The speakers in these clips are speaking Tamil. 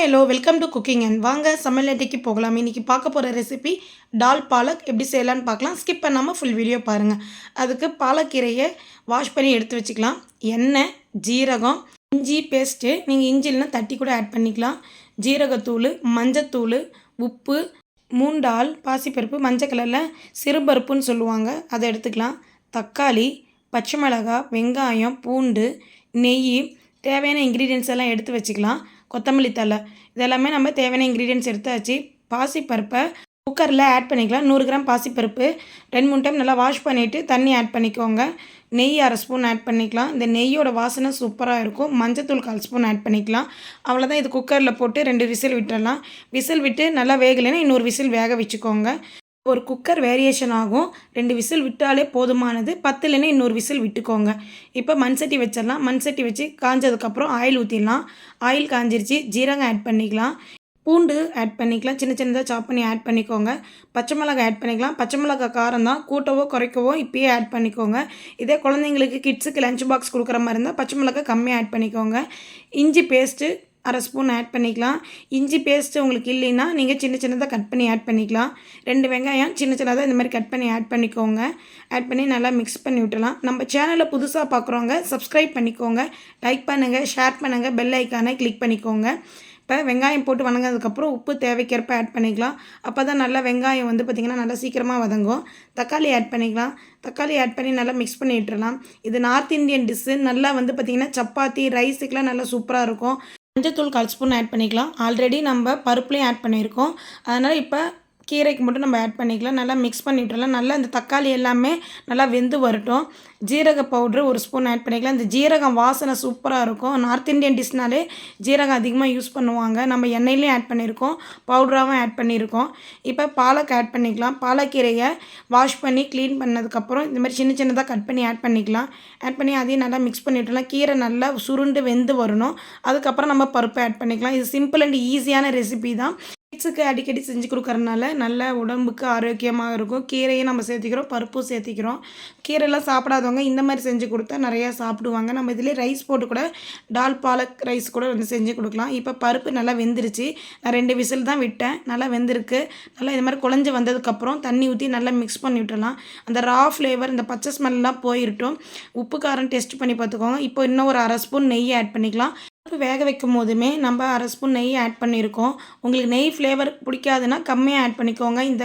Hi hello welcome to cooking. And வாங்க சமையல் அட்டைக்கு போகலாம். இன்றைக்கி பார்க்க போகிற ரெசிபி டால் பாலக் எப்படி செய்யலான்னு பார்க்கலாம். ஸ்கிப் பண்ணாமல் ஃபுல் வீடியோ பாருங்கள் அதுக்கு பாலக்கீரையை வாஷ் பண்ணி எடுத்து வச்சுக்கலாம். எண்ணெய் ஜீரகம் இஞ்சி பேஸ்ட்டு நீங்கள் இஞ்சில்னா தட்டி கூட ஆட் பண்ணிக்கலாம். ஜீரகத்தூள் மஞ்சத்தூள் உப்பு மூண்டால் பாசிப்பருப்பு மஞ்சள் கலரில் சிறுபருப்புன்னு சொல்லுவாங்க. அதை எடுத்துக்கலாம். தக்காளி பச்சை மிளகாய் வெங்காயம் பூண்டு நெய் தேவையான இன்க்ரீடியன்ஸ் எல்லாம் எடுத்து வச்சுக்கலாம். கொத்தமல்லி தழை. இதெல்லாமே நம்ம தேவையான இன்க்ரீடியன்ஸ் எடுத்தாச்சு. பாசிப்பருப்பை குக்கரில் ஆட் பண்ணிக்கலாம். நூறு கிராம் பாசிப்பருப்பு ரெண்டு மூணு டைம் நல்லா வாஷ் பண்ணிவிட்டு தண்ணி ஆட் பண்ணிக்கோங்க. நெய் அரை ஸ்பூன் ஆட் பண்ணிக்கலாம். இந்த நெய்யோட வாசனை சூப்பராக இருக்கும். மஞ்சத்தூள் கால் ஸ்பூன் ஆட் பண்ணிக்கலாம். அவ்வளோதான் இது குக்கரில் போட்டு ரெண்டு விசில் விட்டுடலாம் விசில் விட்டு நல்லா வேகலைன்னா இன்னொரு விசில் வேக வச்சுக்கோங்க. ஒரு குக்கர் வேரியேஷன் ஆகும். ரெண்டு விசில் விட்டாலே போதுமானது. பத்துலன்னா இன்னொரு விசில் விட்டுக்கோங்க. இப்போ மண் சட்டி வச்சிடலாம். மண் சட்டி வச்சு காஞ்சதுக்கப்புறம் ஆயில் ஊற்றிடலாம் ஆயில் காஞ்சிருச்சு. ஜீரகம் ஆட் பண்ணிக்கலாம். பூண்டு ஆட் பண்ணிக்கலாம். சின்ன சின்னதாக சாப் பண்ணி ஆட் பண்ணிக்கோங்க. பச்சை மிளகாய் ஆட் பண்ணிக்கலாம். பச்சை மிளகாய் காரம் தான். கூட்டவோ குறைக்கவோ இப்பயே ஆட் பண்ணிக்கோங்க. இதே குழந்தைங்களுக்கு கிட்ஸுக்கு லஞ்ச் பாக்ஸ் கொடுக்குற மாதிரி இருந்தால் பச்சை மிளகாய் கம்மியாக ஆட் பண்ணிக்கோங்க. இஞ்சி பேஸ்ட்டு அரை ஸ்பூன் ஆட் பண்ணிக்கலாம். இஞ்சி பேஸ்ட்டு உங்களுக்கு இல்லைன்னா நீங்கள் சின்ன சின்னதாக கட் பண்ணி ஆட் பண்ணிக்கலாம். ரெண்டு வெங்காயம் சின்ன சின்னதாக இந்த மாதிரி கட் பண்ணி ஆட் பண்ணிக்கோங்க. ஆட் பண்ணி நல்லா மிக்ஸ் பண்ணி விட்டலாம் நம்ம சேனலில் புதுசாக பார்க்குறவங்க சப்ஸ்கிரைப் பண்ணிக்கோங்க. லைக் பண்ணுங்கள் ஷேர் பண்ணுங்கள் பெல் ஐக்கானை கிளிக் பண்ணிக்கோங்க. இப்போ வெங்காயம் போட்டு வணங்கினதுக்கப்புறம் உப்பு தேவைக்கேற்ப ஆட் பண்ணிக்கலாம். அப்போ தான் நல்லா வெங்காயம் வந்து பார்த்திங்கன்னா நல்லா சீக்கிரமாக வதங்கும். தக்காளி ஆட் பண்ணிக்கலாம். தக்காளி ஆட் பண்ணி நல்லா மிக்ஸ் பண்ணி விட்டுறலாம் இது நார்த் இந்தியன் டிஷ்ஷு நல்லா வந்து பார்த்திங்கன்னா சப்பாத்தி ரைஸுக்கெலாம் நல்லா சூப்பராக இருக்கும். மஞ்சத்தூள் கால் ஸ்பூன் ஆட் பண்ணிக்கலாம். ஆல்ரெடி நம்ம பருப்புலேயும் ஆட் பண்ணியிருக்கோம். அதனால் இப்போ கீரைக்கு மட்டும் நம்ம ஆட் பண்ணிக்கலாம். நல்லா மிக்ஸ் பண்ணிவிட்டுலாம் நல்லா இந்த தக்காளி எல்லாமே நல்லா வெந்து வரட்டும். ஜீரக பவுட்ரு ஒரு ஸ்பூன் ஆட் பண்ணிக்கலாம். இந்த ஜீரகம் வாசனை சூப்பராக இருக்கும். நார்த் இந்தியன் டிஷ்னாலே ஜீரகம் அதிகமாக யூஸ் பண்ணுவாங்க. நம்ம எண்ணெயிலையும் ஆட் பண்ணியிருக்கோம் பவுட்ராகவும் ஆட் பண்ணியிருக்கோம் இப்போ பாலக் ஆட் பண்ணிக்கலாம். பாலக்கீரையை வாஷ் பண்ணி க்ளீன் பண்ணதுக்கப்புறம் இந்த மாதிரி சின்ன சின்னதாக கட் பண்ணி ஆட் பண்ணிக்கலாம். ஆட் பண்ணி அதையும் நல்லா மிக்ஸ் பண்ணிவிட்டுலாம் கீரை நல்லா சுருண்டு வெந்து வரணும். அதுக்கப்புறம் நம்ம பருப்பை ஆட் பண்ணிக்கலாம். இது சிம்பிள் அண்ட் ஈஸியான ரெசிபி தான். கிட்ஸுக்கு அடிக்கடி செஞ்சு கொடுக்கறனால நல்ல உடம்புக்கு ஆரோக்கியமாக இருக்கும். கீரையும் நம்ம சேர்த்திக்கிறோம் பருப்பும் சேர்த்திக்கிறோம். கீரைலாம் சாப்பிடாதவங்க இந்த மாதிரி செஞ்சு கொடுத்தா நிறையா சாப்பிடுவாங்க. நம்ம இதிலே ரைஸ் போட்டு கூட டால் பாலக் ரைஸ் கூட வந்து செஞ்சு கொடுக்கலாம். இப்போ பருப்பு நல்லா வெந்துருச்சு. நான் ரெண்டு விசில் தான் விட்டேன். நல்லா வெந்திருக்கு. நல்லா இது மாதிரி குழஞ்சி வந்ததுக்கப்புறம் தண்ணி ஊற்றி நல்லா மிக்ஸ் பண்ணி விட்டுலாம் அந்த ரா ஃப்ளேவர் இந்த பச்சை ஸ்மெல்லாம் போயிருட்டும். உப்பு காரம் டெஸ்ட் பண்ணி பார்த்துக்கோங்க. இப்போ இன்னும் ஒரு அரை ஸ்பூன் நெய் ஆட் பண்ணிக்கலாம். பருப்பு வேக வைக்கும் போதுமே நம்ம அரை ஸ்பூன் நெய் ஆட் பண்ணியிருக்கோம். உங்களுக்கு நெய் ஃப்ளேவர் பிடிக்காதுன்னா கம்மியாக ஆட் பண்ணிக்கோங்க. இந்த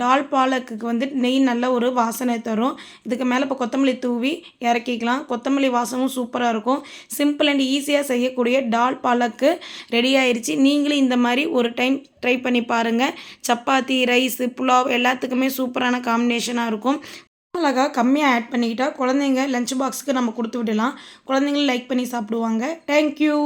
டால் பாலக்கு வந்து நெய் நல்ல ஒரு வாசனை தரும். இதுக்கு மேலே இப்போ கொத்தமல்லி தூவி இறக்கிக்கலாம். கொத்தமல்லி வாசமும் சூப்பராக இருக்கும். சிம்பிள் அண்ட் ஈஸியாக செய்யக்கூடிய டால் பாலக்கு ரெடி ஆயிடுச்சு நீங்களும் இந்த மாதிரி ஒரு டைம் ட்ரை பண்ணி பாருங்கள் சப்பாத்தி ரைஸு புலாவ் எல்லாத்துக்குமே சூப்பரான காம்பினேஷனாக இருக்கும். அழகாக கம்மியாக ஆட் பண்ணிக்கிட்டால் குழந்தைங்க லஞ்ச் பாக்ஸுக்கு நம்ம கொடுத்து விடலாம். குழந்தைங்களும் லைக் பண்ணி சாப்பிடுவாங்க. தேங்க்யூ